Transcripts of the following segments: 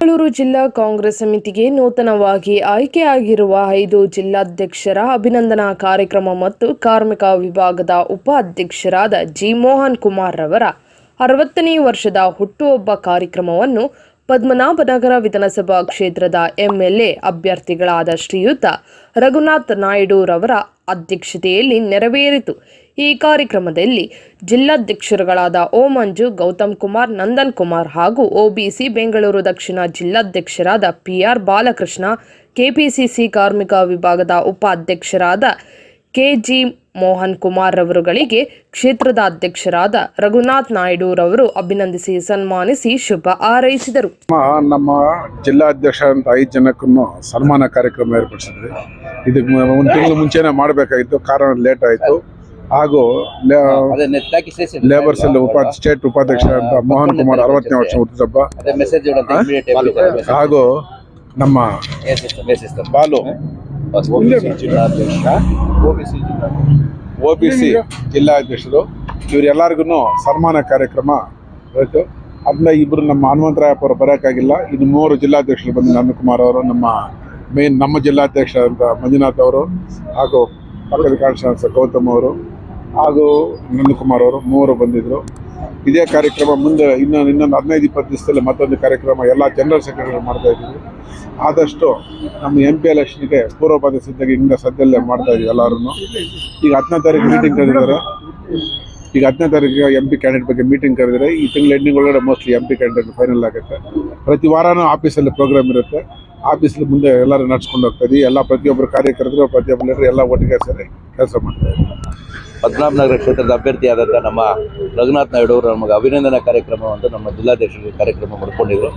ಬೆಂಗಳೂರು ಜಿಲ್ಲಾ ಕಾಂಗ್ರೆಸ್ ಸಮಿತಿಗೆ ನೂತನವಾಗಿ ಆಯ್ಕೆಯಾಗಿರುವ ಐದು ಜಿಲ್ಲಾಧ್ಯಕ್ಷರ ಅಭಿನಂದನಾ ಕಾರ್ಯಕ್ರಮ ಮತ್ತು ಕಾರ್ಮಿಕ ವಿಭಾಗದ ಉಪಾಧ್ಯಕ್ಷರಾದ ಜಿ ಮೋಹನ್ ಕುಮಾರ್ ರವರ ಅರವತ್ತನೇ ವರ್ಷದ ಹುಟ್ಟುಹಬ್ಬ ಕಾರ್ಯಕ್ರಮವನ್ನು ಪದ್ಮನಾಭನಗರ ವಿಧಾನಸಭಾ ಕ್ಷೇತ್ರದ ಎಂಎಲ್ಎ ಅಭ್ಯರ್ಥಿಗಳಾದ ಶ್ರೀಯುತ ರಘುನಾಥ್ ನಾಯ್ಡು ರವರ ಅಧ್ಯಕ್ಷತೆಯಲ್ಲಿ ನೆರವೇರಿತು. ಈ ಕಾರ್ಯಕ್ರಮದಲ್ಲಿ ಜಿಲ್ಲಾಧ್ಯಕ್ಷರುಗಳಾದ ಓ ಮಂಜು ಗೌತಮ್ ಕುಮಾರ್, ನಂದನ್ ಕುಮಾರ್ ಹಾಗೂ ಒಬಿಸಿ ಬೆಂಗಳೂರು ದಕ್ಷಿಣ ಜಿಲ್ಲಾಧ್ಯಕ್ಷರಾದ ಪಿಆರ್ ಬಾಲಕೃಷ್ಣ ಕೆಪಿಸಿಸಿ ಕಾರ್ಮಿಕ ವಿಭಾಗದ ಉಪಾಧ್ಯಕ್ಷರಾದ ಕೆಜಿ ಮೋಹನ್ ಕುಮಾರ್ ರವರುಗಳಿಗೆ ಕ್ಷೇತ್ರದ ಅಧ್ಯಕ್ಷರಾದ ರಘುನಾಥ್ ನಾಯ್ಡು ರವರು ಅಭಿನಂದಿಸಿ ಸನ್ಮಾನಿಸಿ ಶುಭ ಹಾರೈಸಿದರು. ನಮ್ಮ ಜಿಲ್ಲಾಧ್ಯಕ್ಷ ಅಂತ ಐದು ಜನಕ್ಕೂ ಸನ್ಮಾನ ಕಾರ್ಯಕ್ರಮ ಏರ್ಪಡಿಸಿದ್ವಿ. ಇದಕ್ಕೆ ಒಂದು ತಿಂಗಳು ಮುಂಚೆನೇ ಮಾಡಬೇಕಾಗಿತ್ತು, ಕಾರಣ ಲೇಟ್ ಆಯಿತು. ಹಾಗೂ ಲೇಬರ್ ಸೆಲ್ ಉಪಾ ಸ್ಟೇಟ್ ಉಪಾಧ್ಯಕ್ಷ ಅಂತ ಮೋಹನ್ ಕುಮಾರ್ ಅರವತ್ತನೇ ವರ್ಷ ಹುಟ್ಟಿದಬ್ಬ. ಹಾಗೂ ನಮ್ಮ ಬಾಲು. ಒ ಬಿ ಸಿ ಜಿಲ್ಲಾಧ್ಯಕ್ಷರು. ಇವರೆಲ್ಲರಿಗೂ ಸನ್ಮಾನ ಕಾರ್ಯಕ್ರಮ. ಆಯಿತು. ಅದನ್ನ ಇಬ್ಬರು ನಮ್ಮ ಹನುಮಂತರಾಯಪ್ಪ ಅವರು ಬರೋಕ್ಕಾಗಿಲ್ಲ. ಇನ್ನು ಮೂರು ಜಿಲ್ಲಾಧ್ಯಕ್ಷರು ಬಂದು ನಂದಕುಮಾರ್ ಅವರು ನಮ್ಮ ಮೇನ್ ನಮ್ಮ ಜಿಲ್ಲಾಧ್ಯಕ್ಷ ಅಂತ ಮಂಜುನಾಥ್ ಅವರು ಹಾಗೂ ಪಕ್ಕದ ಕಾನ್ಸ್ಟಿಟ್ಯೂನ್ಸ್ ಗೌತಮ್ ಅವರು. ಹಾಗೂ ನಂದಕುಮಾರ್ ಅವರು ಮೂವರು ಬಂದಿದ್ದರು ಇದೇ ಕಾರ್ಯಕ್ರಮ ಮುಂದೆ ಇನ್ನೊಂದು ಇನ್ನೊಂದು ಹದಿನೈದು, ಇಪ್ಪತ್ತು ದಿವಸದಲ್ಲಿ ಮತ್ತೊಂದು ಕಾರ್ಯಕ್ರಮ ಎಲ್ಲ ಜನರಲ್ ಸೆಕ್ರೆಟರಿ ಮಾಡ್ತಾ ಇದ್ದೀವಿ ಆದಷ್ಟು ನಮ್ಮ ಎಂ ಪಿ ಎಲೆಕ್ಷನ್ಗೆ ಪೂರ್ವಭಾವಿ ಸಿದ್ಧತೆ ಇಂದ ಸದ್ಯಲ್ಲೇ ಮಾಡ್ತಾ ಇದ್ದೀವಿ ಎಲ್ಲರೂ ಈಗ ಹತ್ತನೇ ತಾರೀಕು ಮೀಟಿಂಗ್ ಕರೆದಿದ್ದಾರೆ. ಈಗ ಹತ್ತನೇ ತಾರೀಕು ಎಂ ಪಿ ಕ್ಯಾಂಡಿಡೇಟ್ ಬಗ್ಗೆ ಮೀಟಿಂಗ್ ಕರೆದಿದ್ದಾರೆ. ಈ ತಿಂಗಳ ಎಂಡಿಂಗ್ ಒಳಗಡೆ mostly M P candidate final ಆಗುತ್ತೆ. ಪ್ರತಿ ವಾರನೂ ಆಫೀಸಲ್ಲಿ ಪ್ರೋಗ್ರಾಮ್ ಇರುತ್ತೆ. ಆಫೀಸಲ್ಲಿ ಮುಂದೆ ಎಲ್ಲರೂ ನಡ್ಸ್ಕೊಂಡು ಹೋಗ್ತಾ ಇದ್ದೀವಿ. ಎಲ್ಲ ಪ್ರತಿಯೊಬ್ಬರು ಕಾರ್ಯಕರ್ತರು, ಪ್ರತಿಯೊಬ್ಬರು ಎಲ್ಲ ಒಟ್ಟಿಗೆ ಸೇರಿ ಕೆಲಸ ಮಾಡ್ತಾ ಇದ್ದೀವಿ. ಪದ್ಮನಾಭನಗರ ಕ್ಷೇತ್ರದ ಅಭ್ಯರ್ಥಿಯಾದಂಥ ನಮ್ಮ ರಘುನಾಥ್ ನಾಯ್ಡು ಅವರು ನಮಗೆ ಅಭಿನಂದನಾ ಕಾರ್ಯಕ್ರಮ ಅಂತ ನಮ್ಮ ಜಿಲ್ಲಾಧ್ಯಕ್ಷರಿಗೆ ಕಾರ್ಯಕ್ರಮ ಮಾಡಿಕೊಂಡಿದ್ರು.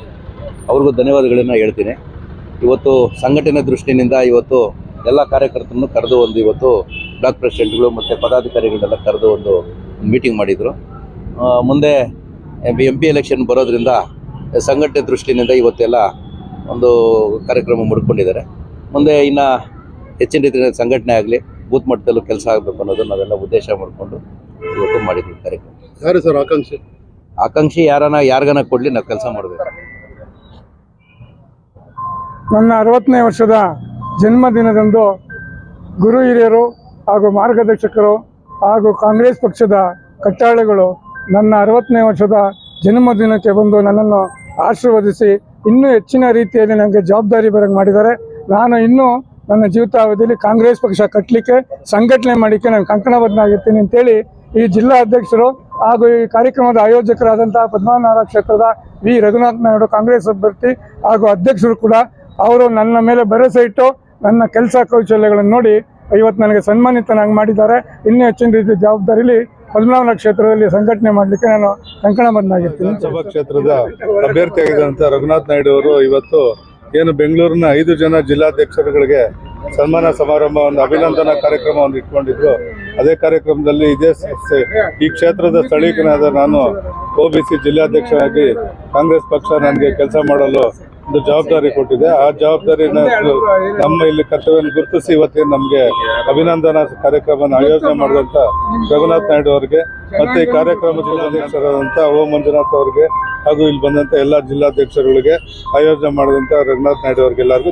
ಅವ್ರಿಗೂ ಧನ್ಯವಾದಗಳನ್ನು ಹೇಳ್ತೀನಿ. ಇವತ್ತು ಸಂಘಟನೆ ದೃಷ್ಟಿನಿಂದ ಇವತ್ತು ಎಲ್ಲ ಕಾರ್ಯಕರ್ತರನ್ನು ಕರೆದು ಒಂದು ಇವತ್ತು ಬ್ಲಾಕ್ ಪ್ರೆಸಿಡೆಂಟ್ಗಳು ಮತ್ತು ಪದಾಧಿಕಾರಿಗಳನ್ನೆಲ್ಲ ಕರೆದು ಒಂದು ಮೀಟಿಂಗ್ ಮಾಡಿದರು. ಮುಂದೆ ಎಂ ಪಿ ಎಲೆಕ್ಷನ್ ಬರೋದ್ರಿಂದ ಸಂಘಟನೆ ದೃಷ್ಟಿಯಿಂದ ಇವತ್ತೆಲ್ಲ ಒಂದು ಕಾರ್ಯಕ್ರಮ ಮುಡ್ಕೊಂಡಿದ್ದಾರೆ. ಮುಂದೆ ಇನ್ನು ಹೆಚ್ಚಿನ ರೀತಿಯ ಸಂಘಟನೆ ಆಗಲಿ ಬೂತ್ ಮಟ್ಟದಲ್ಲೂ ಕೆಲಸ ಆಗಬೇಕು ಅನ್ನೋದು ನಾವೆಲ್ಲ ಉದ್ದೇಶ ಮಾಡಿಕೊಂಡು ಇವತ್ತು ಮಾಡಿದ್ವಿ ಕಾರ್ಯಕ್ರಮ. ಯಾರು ಸರ್ ಆಕಾಂಕ್ಷೆ? ಆಕಾಂಕ್ಷಿ ಯಾರನ್ನ ಯಾರಿಗನ ಕೊಡಲಿ ನಾವು ಕೆಲಸ ಮಾಡಬೇಕು. ನನ್ನ ಅರವತ್ತನೇ ವರ್ಷದ ಜನ್ಮದಿನದಂದು ಗುರು ಹಿರಿಯರು ಹಾಗೂ ಮಾರ್ಗದರ್ಶಕರು ಹಾಗೂ ಕಾಂಗ್ರೆಸ್ ಪಕ್ಷದ ಕಟ್ಟಾಳೆಗಳು ನನ್ನ ಅರವತ್ತನೇ ವರ್ಷದ ಜನ್ಮದಿನಕ್ಕೆ ಬಂದು ನನ್ನನ್ನು ಆಶೀರ್ವದಿಸಿ ಇನ್ನೂ ಹೆಚ್ಚಿನ ರೀತಿಯಲ್ಲಿ ನನಗೆ ಜವಾಬ್ದಾರಿ ಬರಂಗೆ ಮಾಡಿದ್ದಾರೆ. ನಾನು ಇನ್ನೂ ನನ್ನ ಜೀವಿತಾವಧಿಯಲ್ಲಿ ಕಾಂಗ್ರೆಸ್ ಪಕ್ಷ ಕಟ್ಟಲಿಕ್ಕೆ ಸಂಘಟನೆ ಮಾಡಲಿಕ್ಕೆ ನಾನು ಕಂಕಣಬದ್ಧನಾಗಿರ್ತೀನಿ ಅಂತೇಳಿ ಈ ಜಿಲ್ಲಾ ಅಧ್ಯಕ್ಷರು ಹಾಗೂ ಈ ಕಾರ್ಯಕ್ರಮದ ಆಯೋಜಕರಾದಂತಹ ಪದ್ಮನಾಭ ಕ್ಷೇತ್ರದ ವಿ. ರಘುನಾಥ್ ನಾಯ್ಡು ಕಾಂಗ್ರೆಸ್ ಅಭ್ಯರ್ಥಿ ಹಾಗೂ ಅಧ್ಯಕ್ಷರು ಕೂಡ ಅವರು ನನ್ನ ಮೇಲೆ ಭರವಸೆ ಇಟ್ಟು ನನ್ನ ಕೆಲಸ ಕೌಶಲ್ಯಗಳನ್ನು ನೋಡಿ ಇವತ್ತು ನನಗೆ ಸನ್ಮಾನಿತನಾಗಿ ಮಾಡಿದ್ದಾರೆ. ಇನ್ನೂ ಹೆಚ್ಚಿನ ರೀತಿಯ ಜವಾಬ್ದಾರಿಲಿ ಪದ್ಮನಾಭ ಕ್ಷೇತ್ರದಲ್ಲಿ ಸಂಘಟನೆ ಮಾಡಲಿಕ್ಕೆ ನಾನು ಕಂಕಣಬದ್ಧನಾಗಿರ್ತೀನಿ. ಸಭಾ ಕ್ಷೇತ್ರದ ಅಭ್ಯರ್ಥಿಯಾಗಿದ್ದಂಥ ರಘುನಾಥ್ ನಾಯ್ಡು ಅವರು ಇವತ್ತು ಏನು ಬೆಂಗಳೂರಿನ ಐದು ಜನ ಜಿಲ್ಲಾಧ್ಯಕ್ಷರುಗಳಿಗೆ ಸನ್ಮಾನ ಸಮಾರಂಭ, ಒಂದು ಅಭಿನಂದನಾ ಕಾರ್ಯಕ್ರಮವನ್ನು ಇಟ್ಕೊಂಡಿದ್ರು. ಅದೇ ಕಾರ್ಯಕ್ರಮದಲ್ಲಿ ಇದೇ ಈ ಕ್ಷೇತ್ರದ ಸ್ಥಳೀಯನಾದ ನಾನು ಒ ಬಿ ಸಿ ಜಿಲ್ಲಾಧ್ಯಕ್ಷರಾಗಿ ಕಾಂಗ್ರೆಸ್ ಪಕ್ಷ ನನಗೆ ಕೆಲಸ ಮಾಡಲು ಒಂದು ಜವಾಬ್ದಾರಿ ಕೊಟ್ಟಿದೆ. ಆ ಜವಾಬ್ದಾರಿನ ನಮ್ಮ ಇಲ್ಲಿ ಕರ್ತವ್ಯವನ್ನು ಗುರುತಿಸಿ ಇವತ್ತೇನು ನಮಗೆ ಅಭಿನಂದನಾ ಕಾರ್ಯಕ್ರಮವನ್ನು ಆಯೋಜನೆ ಮಾಡಿದಂಥ ರಘುನಾಥ್ ನಾಯ್ಡು ಅವರಿಗೆ, ಮತ್ತು ಈ ಕಾರ್ಯಕ್ರಮ ಜಿಲ್ಲಾಧ್ಯಕ್ಷರಾದಂಥ ಓ ಮಂಜುನಾಥ್ ಅವರಿಗೆ ಹಾಗೂ ಇಲ್ಲಿ ಬಂದಂತ ಎಲ್ಲ ಜಿಲ್ಲಾಧ್ಯಕ್ಷರುಗಳಿಗೆ ಆಯೋಜನೆ ಮಾಡಿದಂತ ರಘುನಾಥ್ ನಾಯ್ಡು ಅವರಿಗೆಲ್ಲರಿಗೂ